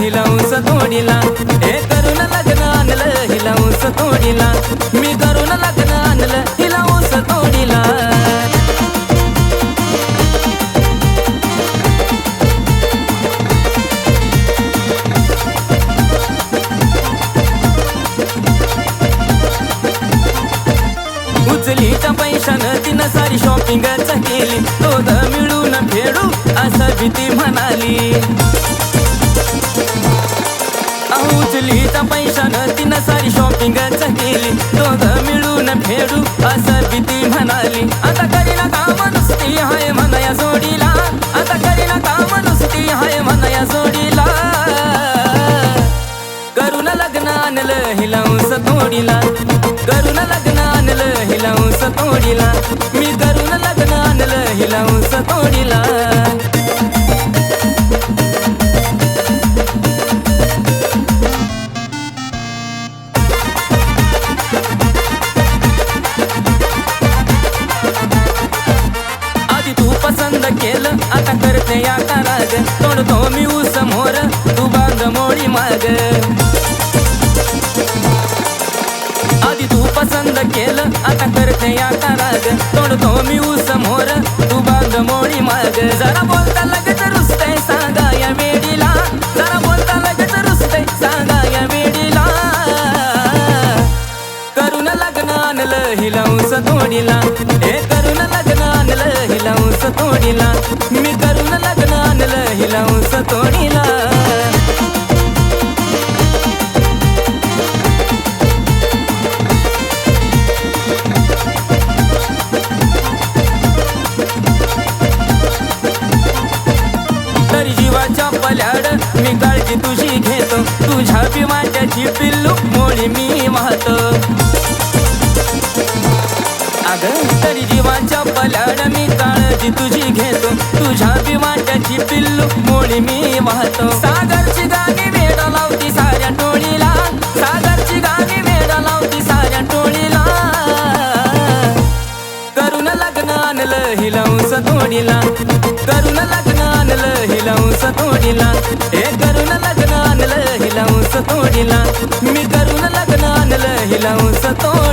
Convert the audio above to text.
हिलाऊस तोडीला. हे करून लग्न आणलं हिलाऊस तोडीला. मी करून लग्न आणलं हिलाऊस तोडीला. उचलीच्या पैशानं तिनं सारी शॉपिंगच केली. तो मिळून फेडू असं भीती म्हणाली. अहो उचलीच्या पैशानं तिनं सारी शॉपिंगच केली. दोघं मिळून फेडू असं भीती म्हणाली. आता करीना काम नुसती हाय म्हणा या जोडीला. आता करीना काम नुसती हाय म्हणा या जोडीला. करून लग्न आणलं हिलाऊस तोडीला. करून लग्न आणलं हिलाऊस तोडीला. मी करून लग्न आणलं हिलाऊस तोडीला. तोडतो मी उस मोर तू बांध मोडी माग. आधी तू पसंत केलं आता करते या कराग तोडतो मी उस मोर तू बांध मोडी माग. जरा बोलता लगेच रुसतय सांगा या वेडीला जरा बोलता लगेच रुसतय सांगा या वेडीला करुण लग्न आणलं हिलाऊस तोडीला. हे करुण लग्न आणलं हिलाऊस तोडीला. मी करुण लग्न आणलं तोडीला. तरी जीवाच्या पल्याड मी काळजी तुझी घेतो. तुझ्या पिवाट्याची पिल्लू मोळी मी वाहतो. अग तरी जीवाच्या पल्याड मी काळजी तुझी घेतो. तुझ्या पिवाट्याची पिल्लू मी वाहतो. सागरची गाणी वेड लावती साऱ्या टोळीला. सागरची गाणी वेड लावती साऱ्या टोळीला. करून लग्न आणलं हिलाऊस तोडीला. करून लग्न आणलं हिलाऊस तोडीला. हे करून लग्न आणलं हिलाऊस तोडीला. मी करून लग्न आणलं हिलाऊस तोडीला.